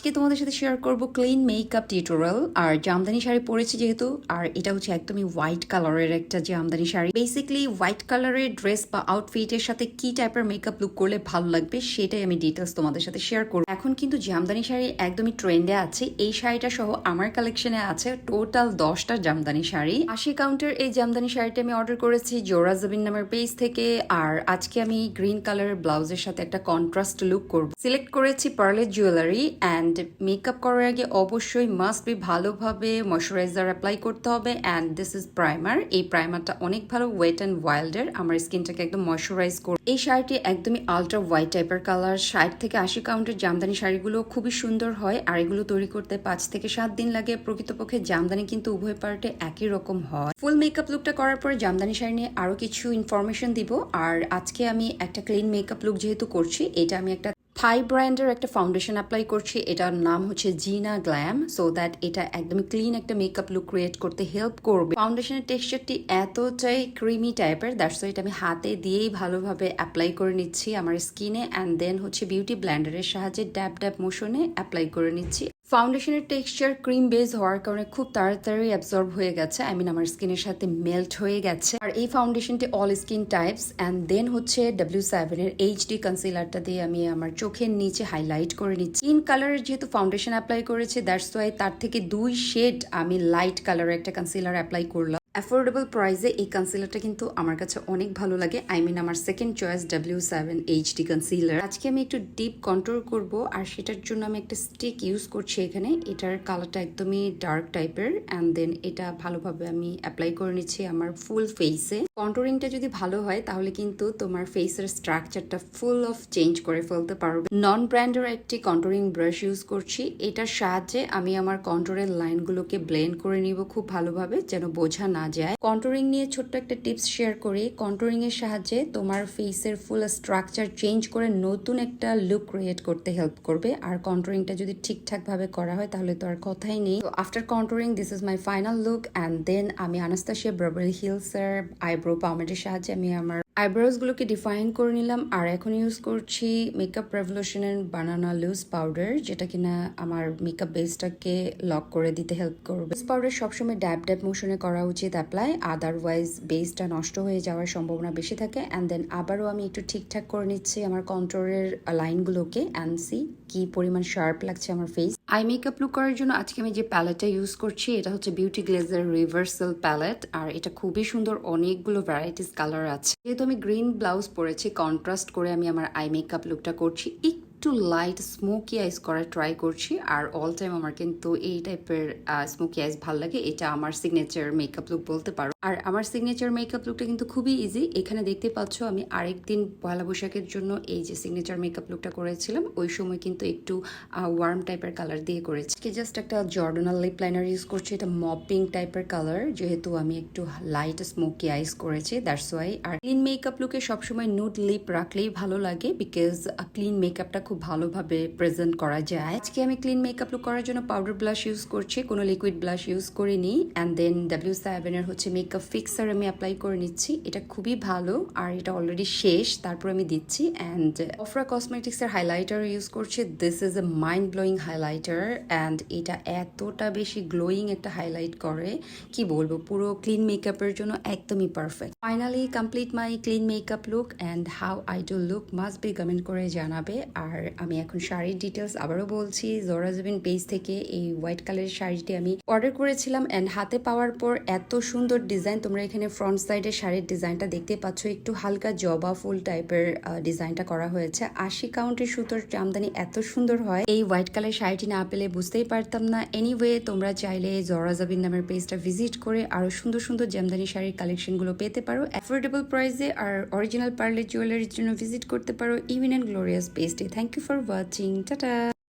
আজকে তোমাদের সাথে শেয়ার করব ক্লিন মেকআপ টিউটোরিয়াল আর জামদানি শাড়ি পরেছি যেহেতু, আর এটা হচ্ছে একদমই হোয়াইট কালারের একটা জামদানি শাড়ি। বেসিক্যালি হোয়াইট কালারের ড্রেস বা আউটফিটের সাথে কি টাইপের মেকআপ লুক করলে ভালো লাগবে সেটাই আমি ডিটেলস তোমাদের সাথে শেয়ার করব। এখন কিন্তু জামদানি শাড়ি একদমই ট্রেন্ডে আছে, এই শাড়িটা সহ আমার কালেকশনে আছে টোটাল দশটা জামদানি শাড়ি। আশি কাউন্টার এই জামদানি শাড়িটা আমি অর্ডার করেছি জোরা জবিন নামের পেজ থেকে, আর আজকে আমি গ্রিন কালারের ব্লাউজের সাথে একটা কন্ট্রাস্ট লুক করব। সিলেক্ট করেছি পার্লের জুয়েলারি অ্যান্ড মেকআপ করার আগে অবশ্যই মাস্ট বি ভালোভাবে ময়শ্চারাইজার অ্যাপ্লাই করতে হবে। অ্যান্ড দিস ইজ প্রাইমার এই প্রাইমারটা অনেক ভালো ওয়েট অ্যান্ড ওয়াইল্ডের আমার স্কিনটাকে একদম ময়শ্চারাইজ করে এই শাড়িটি একদমই আলট্রা হোয়াইট টাইপের কালার ষাট থেকে আশি কাউন্টের জামদানি শাড়িগুলো খুবই সুন্দর হয়। আর এগুলো তৈরি করতে পাঁচ থেকে সাত দিন লাগে। প্রকৃতপক্ষে জামদানি কিন্তু উভয় পার্টে একই রকম হয়। ফুল মেকআপ লুকটা করার পরে জামদানি শাড়ি নিয়ে আরও কিছু ইনফরমেশন দিব। আর আজকে আমি একটা ক্লিন মেকআপ লুক যেহেতু করছি, এটা আমি একটা থাই ব্র্যান্ডের একটা ফাউন্ডেশন অ্যাপ্লাই করছি, এটার নাম হচ্ছে জিনা গ্ল্যাম সো দ্যাট এটা একদমই ক্লিন একটা মেকআপ লুক ক্রিয়েট করতে হেল্প করবে। ফাউন্ডেশনের টেক্সচারটি এতটাই ক্রিমি টাইপের দ্যাটস এটা আমি হাতে দিয়েই ভালোভাবে অ্যাপ্লাই করে নিচ্ছি আমার স্কিনে অ্যান্ড দেন হচ্ছে বিউটি ব্ল্যান্ডারের সাহায্যে ড্যাব ড্যাব মোশনে অ্যাপ্লাই করে নিচ্ছি। ফাউন্ডেশনের টেক্সচার ক্রিম বেস হওয়ার কারণে খুব তাড়াতাড়ি অ্যাবজর্ব হয়ে গেছে। আই মিন আমার স্কিনের সাথে মেল্ট হয়ে গেছে। আর এই ফাউন্ডেশনটি all skin types and then হচ্ছে ডাব্লিউ সেভেনের এইচডি কনসিলারটা দিয়ে আমি আমার চোখের নিচে হাইলাইট করে নিচ্ছি। তিন কালারের যেহেতু ফাউন্ডেশন অ্যাপ্লাই করেছে দ্যাটস ওয়াই তার থেকে দুই শেড আমি লাইট কালারের একটা কনসিলার অ্যাপ্লাই করলাম। অ্যাফোর্ডেবল প্রাইসে এই কনসিলারটা কিন্তু আমার কাছে অনেক ভালো লাগে। আই মিন আমার second choice W seven HD concealer আজকে আমি একটু ডিপ কন্ট্রোল করব, আর সেটার জন্য আমি একটা স্টিক ইউজ করছি এখানে। এটার কালারটা একদমই ডার্ক টাইপের অ্যান্ড দেন এটা ভালোভাবে আমি অ্যাপ্লাই করে নিচ্ছি আমার ফুল ফেসে কন্ট্রোলিংটা যদি ভালো হয়, তাহলে কিন্তু তোমার ফেসের স্ট্রাকচারটা ফুল অফ চেঞ্জ করে ফেলতে পারবে নন ব্র্যান্ডের একটি কন্ট্রোলিং ব্রাশ ইউজ করছি। এটার সাহায্যে আমি আমার কন্ট্রোলের লাইনগুলোকে ব্লেন্ড করে নিব খুব ভালোভাবে, যেন বোঝা না যায়। কন্ট্রোলিং নিয়ে ছোট্ট একটা টিপস শেয়ার করি। কন্ট্রোলিং এর সাহায্যে তোমার ফেসের ফুল স্ট্রাকচার চেঞ্জ করে নতুন একটা লুক ক্রিয়েট করতে হেল্প করবে। আর কন্ট্রোলিংটা যদি ঠিকঠাক ভাবে করা হয়, তাহলে তো আর কথাই নেই। তো after controlling this is my final look and then আমি আনাস্তাশিয়া ব্রাবেল হিলসের আইব্রো পাউমেটের সাহায্যে আমি আমার আইব্রোজ গুলোকে ডিফাইন করে নিলাম, আর এখন ইউজ করছি মেকআপ রেভলিউশনের বানানা লুজ পাউডার যেটা কিনা আমার মেকআপ বেসটাকে লক করে দিতে হেল্প করবে। লুজ পাউডার সবসময় ড্যাব ড্যাব মোশনে করা উচিত অ্যাপ্লাই আদারওয়াইজ বেসটা নষ্ট হয়ে যাওয়ার সম্ভাবনা বেশি থাকে অ্যান্ড দেন আবারও আমি একটু ঠিকঠাক করে নিচ্ছি আমার কন্ট্রোলের লাইনগুলোকে অ্যান্ড সি কি পরিমাণ শার্প লাগছে আমার ফেস আই মেকআপ লুক করার জন্য আজকে আমি যে প্যালেটটা ইউজ করছি, এটা হচ্ছে বিউটি গ্লেজার রিভার্সাল প্যালেট আর এটা খুবই সুন্দর অনেকগুলো ভ্যারাইটিস কালার আছে। যেহেতু আমি গ্রিন ব্লাউজ পরেছি কন্ট্রাস্ট করে আমি আমার আই মেকআপ লুকটা করছি একটু লাইট স্মোকি আইস করার ট্রাই করছি, আর অল টাইম আমার কিন্তু এই টাইপের স্মোকি আইস ভালো লাগে, এটা আমার সিগনেচার মেকআপ লুক বলতে পারো। আর আমার সিগনেচার মেকআপ লুকটা কিন্তু খুবই ইজি এখানে দেখতে পাচ্ছ আমি আরেকদিন পয়লা বৈশাখের জন্য এই যে সিগনেচার মেকআপ লুকটা করেছিলাম, ওই সময় কিন্তু একটু ওয়ার্ম টাইপের কালার দিয়ে করেছি। জাস্ট একটা জর্ডনাল লিপ লাইনার ইউজ করছি, এটা মপিং টাইপের কালার যেহেতু আমি একটু লাইট স্মোকি আইস করেছি দ্যাটস ওয়াই আর ক্লিন মেকআপ লুকে সবসময় নুড লিপ রাখলেই ভালো লাগে বিকজ ক্লিন মেকআপটা খুব ভালোভাবে প্রেজেন্ট করা যায়। আজকে আমি ক্লিন মেকআপ লুক করার জন্য পাউডার ব্লাশ ইউজ করছি, কোনো লিকুইড ব্লাশ ইউজ করিনি। অ্যান্ড দেন ডাব্লিউ সেভেনের হচ্ছে মেকআপ ফিক্সার আমি অ্যাপ্লাই করে নিচ্ছি। এটা খুবই ভালো, আর এটা অলরেডি শেষ, তারপর আমি দিচ্ছি। অ্যান্ড অফরা কসমেটিক্সের হাইলাইটার ইউজ করছি। This is a mind blowing highlighter and এটা এতটা বেশি গ্লোয়িং একটা হাইলাইট করে। কি বলব, পুরো ক্লিন মেকআপের জন্য একদমই perfect finally complete my clean makeup look and how I do look must be comment করে জানাবে। আর আমি এখন শাড়ির ডিটেলস আবারও বলছি। জোরাজবিন পেজ থেকে এই হোয়াইট কালারের শাড়িটি আমি অর্ডার করেছিলাম অ্যান্ড হাতে পাওয়ার পর এত সুন্দর ডিজাইন তোমরা এখানে ফ্রন্ট সাইডে শাড়ির ডিজাইনটা দেখতে পাচ্ছ। একটু হালকা জবা ফুল টাইপের ডিজাইনটা করা হয়েছে। আশি কাউন্টের সুতোর জামদানি এত সুন্দর হয়। এই হোয়াইট কালার শাড়িটি না পেলে বুঝতেই পারতাম না। এনিওয়ে তোমরা চাইলে জরাজাবিন নামের পেজটা ভিজিট করে আরও সুন্দর সুন্দর জামদানি শাড়ির কালেকশনগুলো পেতে পারো। অ্যাফোর্ডেবল প্রাইসে আর অরিজিনাল পার্লের জুয়েলারির জন্য ভিজিট করতে পারো। ইভিন অ্যান্ড গ্লোরিয়াস পেজটি thank Thank you for watching. Ta-da!